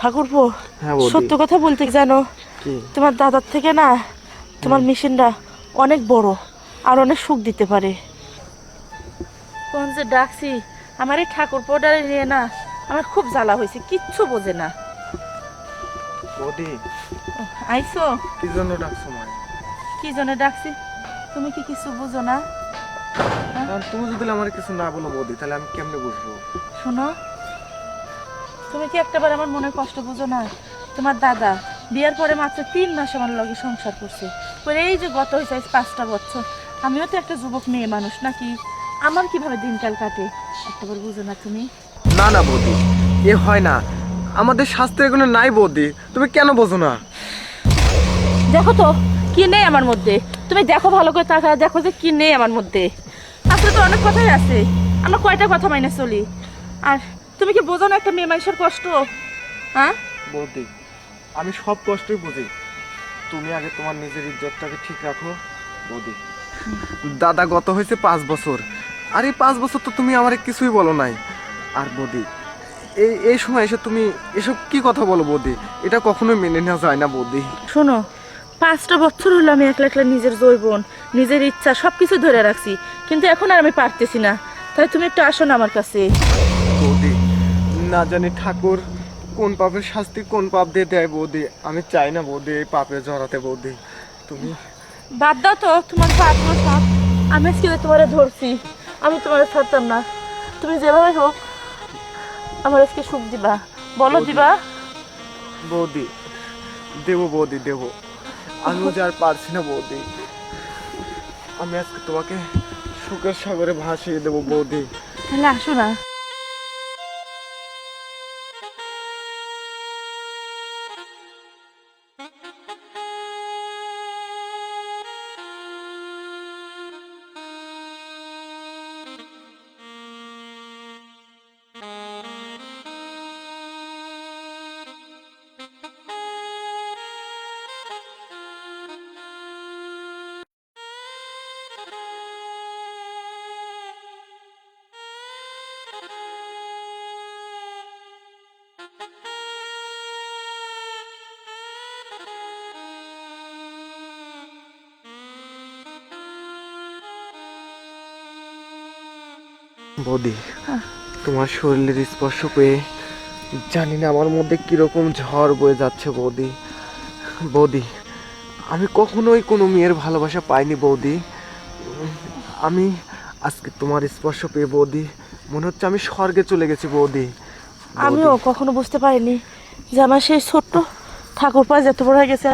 ঠাকুরপো হ্যাঁ সত্য কথা বলতে জানো তোমার দাদার থেকে না তোমার মেশিনটা অনেক বড় আর অনেক সুখ দিতে পারে। কোন যে ডাকছি আমার এই ঠাকুর পোডারে নিয়ে না আমার খুব জ্বালা হয়েছে কিচ্ছু বোঝে না। বৌদি আইসো। কি জন্য ডাকছো কি জন্য ডাকছি? তুমি কি কিছু বুঝো না তুমি যদি আমার কিছু না বলো বৌদি তাহলে আমি কেমনে বুঝব? শোনো তুমি কি একটাবার আমার মনের কষ্ট বুঝো না? তোমার দাদা বিয়ার পরে মাত্র তিন মাস আমার লগে সংসার করছে। পরে এই যে গত হয়েছে পাঁচটা বছর আমিও তো একটা যুবক মেয়ে মানুষ নাকি? আমার কীভাবে দিনকাল কাটে? একটাবার বুঝো না তুমি। না না বৌদি এ হয় না। আমাদের শাস্ত্রে এগুলো নাই বৌদি। তুমি কেন বোঝো না? দেখো তো কি নেই আমার মধ্যে। তুমি দেখো ভালো করে তাকা দেখো যে কি নেই আমার মধ্যে। আসলে তো অনেক কথাই আছে। আমরা কয়টা কথা মাইনে চলি। আর তুমি কি বোঝো না একটা মেয়ে মানুষের কষ্ট? হ্যাঁ? বৌদি আমি সব কষ্টই বুঝি। তুমি আগে তোমার নিজের ইজ্জতটাকে ঠিক রাখো বৌদি। দাদা গত হয়েছে পাঁচ বছর। আর এই পাঁচ বছর তো তুমি আমার কিছুই বলো নাই। আর বৌদি এই এই সময় এসে তুমি এসব কি কথা বলো বৌদি? এটা কখনোই মেনে নেওয়া যায় না বৌদি। শোনো পাঁচটা বছর হলো আমি একলা একলা নিজের জৈবন নিজের ইচ্ছা সব কিছু ধরে রাখছি। কিন্তু এখন আর আমি পারতেছি না। তাই তুমি একটু আসো না আমার কাছে। বৌদি না জানি ঠাকুর কোন পাপের শাস্তি কোন পাপ দিয়ে দেয় বৌদি। আমি চাই না বৌদি এই পাপে জড়াতে বৌদি। তুমি? বাদ দাও তো তোমার পাপ পাপ আমি আজকে তোমারে ধরছি আমি তোমার ছাড়তাম না। তুমি যেভাবে হোক আমার আজকে সুখ দিবা। বলো দিবা। বৌদি দেবো বৌদি দেবো। আমিও যে আর পারছি না বৌদি। আমি আজকে তোমাকে সুখের সাগরে ভাসিয়ে দেবো বৌদি। তাহলে আসো না। বৌদি তোমার শরীরের স্পর্শ পেয়ে জানি না আমার মধ্যে কীরকম ঝড় বয়ে যাচ্ছে বৌদি। বৌদি আমি কখনোই কোনো মেয়ের ভালোবাসা পাইনি বৌদি। আমি আজকে তোমার স্পর্শ পেয়ে বৌদি মনে হচ্ছে আমি স্বর্গে চলে গেছি বৌদি। আমিও কখনো বুঝতে পারিনি যে আমার সেই ছোট্ট ঠাকুর পায়ে যেত বড় হয়ে গেছে।